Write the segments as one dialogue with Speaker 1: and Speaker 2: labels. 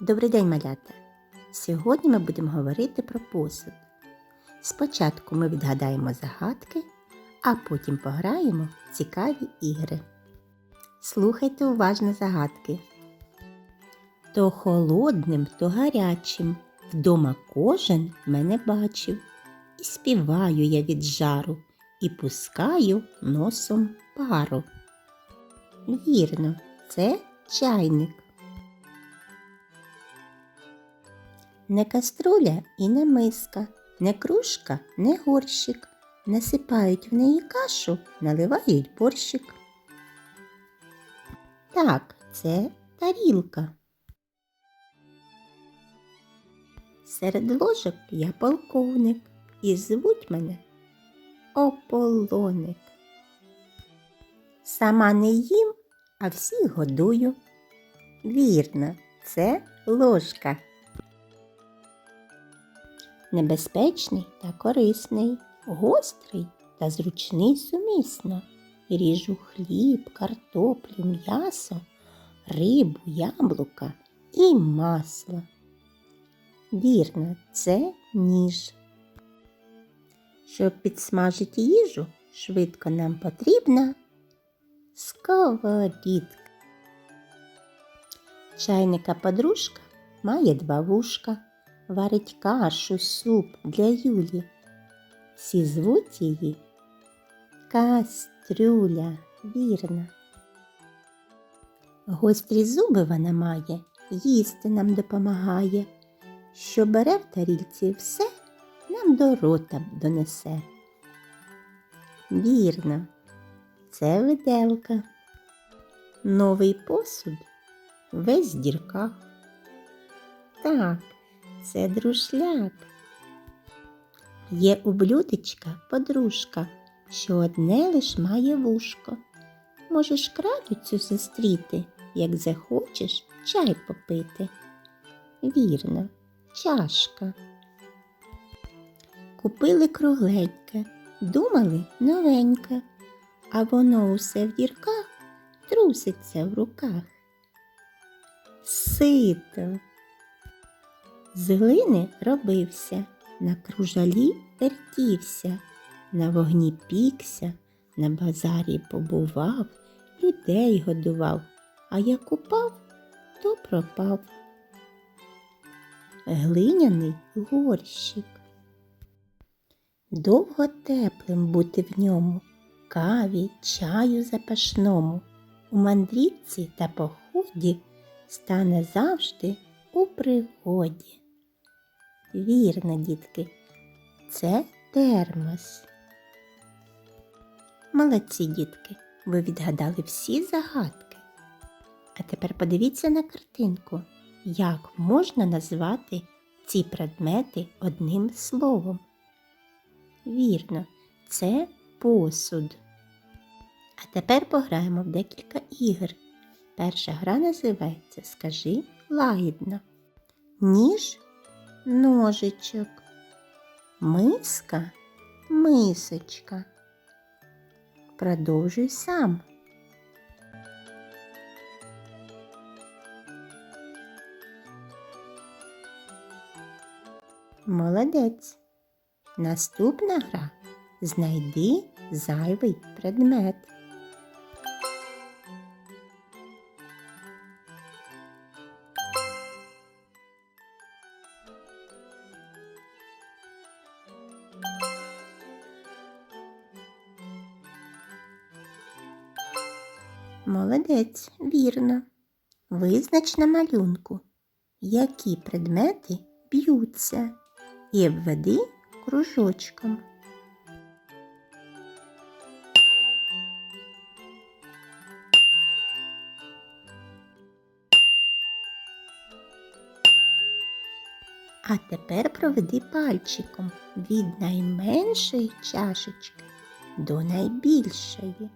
Speaker 1: Добрий день, малята! Сьогодні ми будемо говорити про посуд. Спочатку ми відгадаємо загадки, а потім пограємо в цікаві ігри. Слухайте уважно загадки. То холодним, то гарячим вдома кожен мене бачив. І співаю я від жару, і пускаю носом пару. Вірно, це чайник. Не каструля і не миска, не кружка, не горщик. Насипають в неї кашу, наливають борщик. Так, це тарілка. Серед ложок я полковник, і звуть мене Ополоник. Сама не їм, а всіх годую. Вірно, це ложка. Небезпечний та корисний, гострий та зручний сумісно. Ріжу хліб, картоплю, м'ясо, рибу, яблука і масло. Вірно, це ніж. Щоб підсмажити їжу, швидко нам потрібна сковорідка. Чайника подружка має два вушка, варить кашу, суп для Юлі. Всі звуть її кастрюля, вірно. Гострі зуби вона має, їсти нам допомагає. Що бере в тарільці все, нам до рота донесе. Вірно, це виделка. Новий посуд весь в дірках. Так, це друшляк. Є у блюдечка подружка, що одне лиш має вушко. Можеш крадуцю зустріти, як захочеш чай попити. Вірно, чашка. Купили кругленьке, думали новеньке, а воно усе в дірках труситься в руках. Сито. З глини робився, на кружалі вертівся, на вогні пікся, на базарі побував, людей годував, а як упав, то пропав. Глиняний горщик. Довго теплим бути в ньому, каві, чаю запашному, у мандрівці та поході стане завжди у пригоді. Вірно, дітки, це термос. Молодці, дітки, ви відгадали всі загадки. А тепер подивіться на картинку, як можна назвати ці предмети одним словом. Вірно, це посуд. А тепер пограємо в декілька ігор. Перша гра називається Скажи лагідно. Ніж ножичок. Миска мисочка. Продовжуй сам. Молодець. Наступна гра Знайди зайвий предмет. Молодець, вірно. Визнач на малюнку, які предмети б'ються, і обведи кружочком. А тепер проведи пальчиком від найменшої чашечки до найбільшої.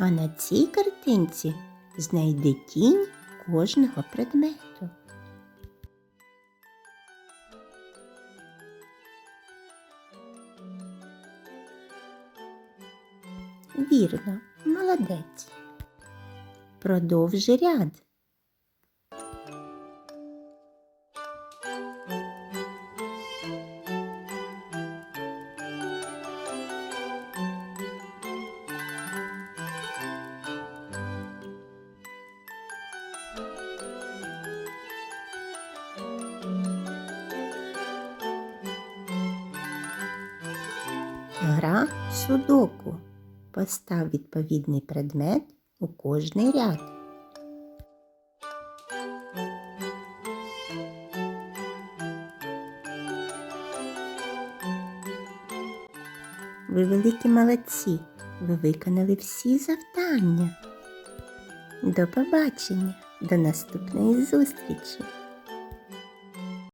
Speaker 1: А на цій картинці знайди тінь кожного предмету. Вірно, молодець. Продовжи ряд. Судоку. Постав відповідний предмет у кожний ряд. Ви великі молодці. Ви виконали всі завдання. До побачення, до наступної зустрічі!